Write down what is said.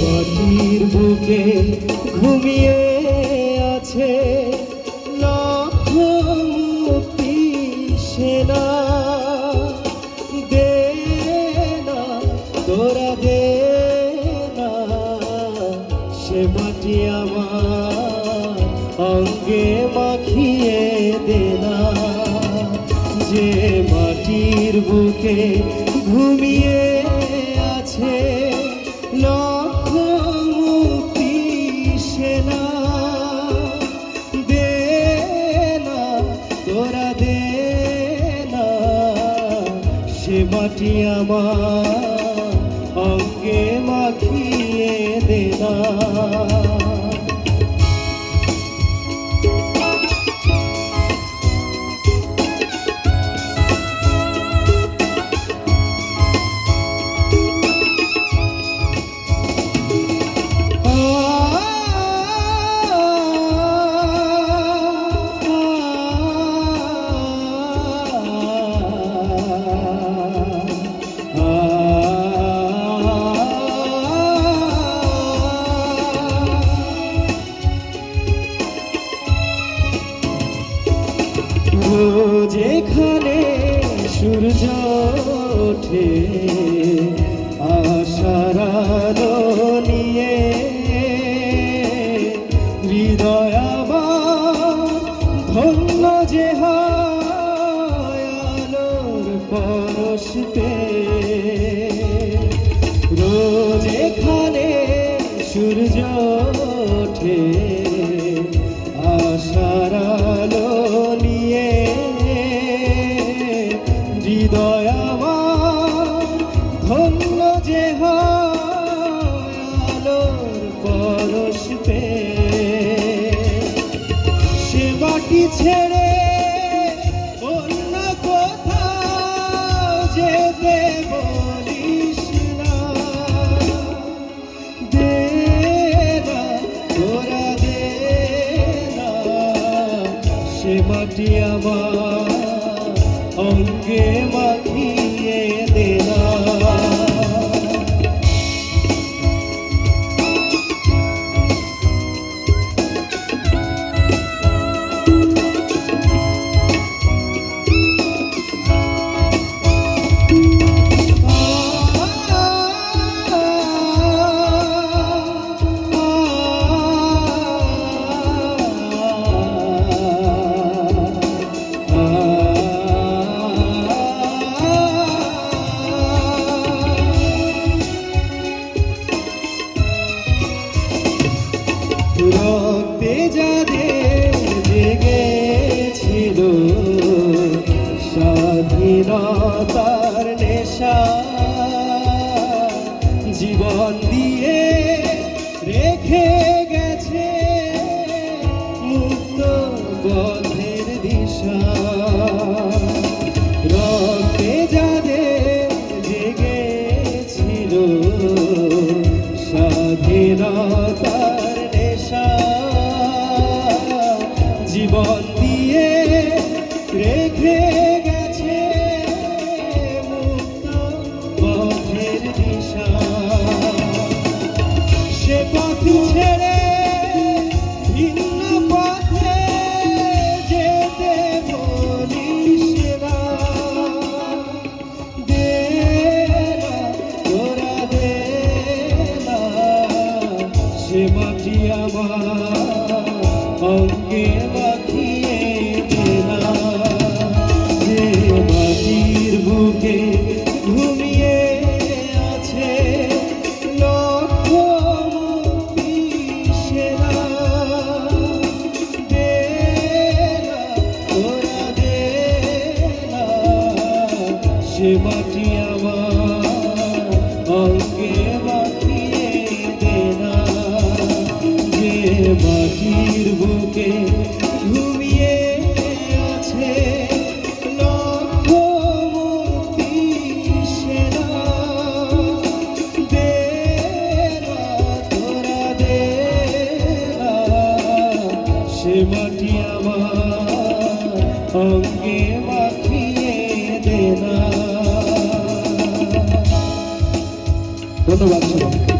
বাটির বুকে ঘুমিয়ে আছে। সেনা দে না না। অঙ্গে মাখিয়ে দেনা যে মাটির বুকে ঘুমিয়ে আছে লক্ষ মাটি আমার অঙ্গে মাখিয়ে দে যেখানে সূর্য ওঠে আশার নিয়ে হৃদয় ধন্য যে হয় আলোর পরশ ছেড়ে অন্য কোথাও যেতে বলিস না। দে না, তোরা দে না, সে মাটি আমার অঙ্গে মাখিয়ে স্বাধীনতার নেশা জীবন দিয়ে রেখে গেছে মুক্ত পথের দিশা। সে মাটি আমার অঙ্গে মাখিয়ে দে যে বুকে ঘুমিয়ে আছে লক্ষ মুক্তি সেনা দে তোরা দে মাটি দে না ধন্যবাদ সবাই